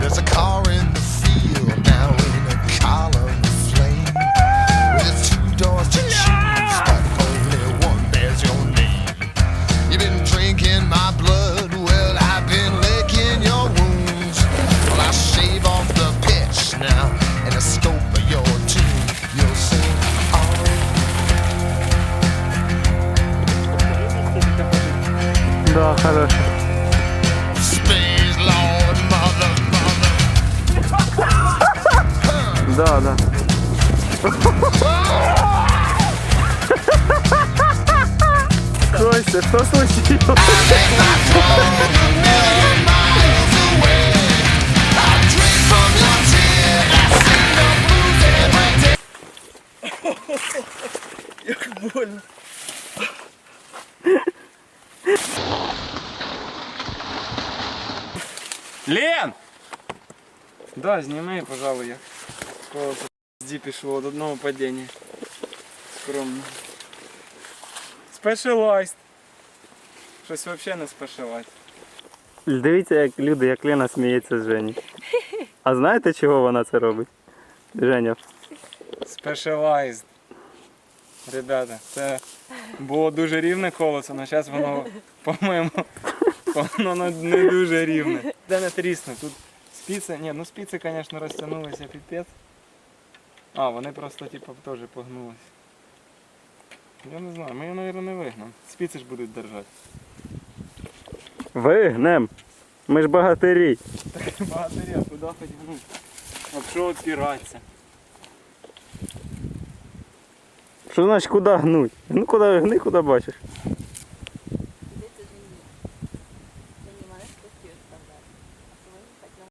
There's a car Да, mother. Да, да. Костя, что случилось? Drink from Лен! Да, зніми, пожалуй, як колесо пізді пішло до одного падіння. Скромно. Specialized. Щось взагалі не specialized. Дивіться, як люди, як Лена сміється з Жені. А знаєте, чого вона це робить? Женя. Specialized. Ребята, це було дуже рівне колесо, але зараз воно, по-моєму, воно не дуже рівне. Де не трісне, тут спиці, ні, ну спиці, звісно, розтягнулися піпець. А, вони просто типу теж погнулись. Я не знаю, ми його, мабуть, не вигнемо. Спиці ж будуть держати. Вигнем! Ми ж багатирі. Багатирі, а куди хоч гнуть? А що відпиратися? Що значить куди гнуть? Ну куди гни, куди бачиш.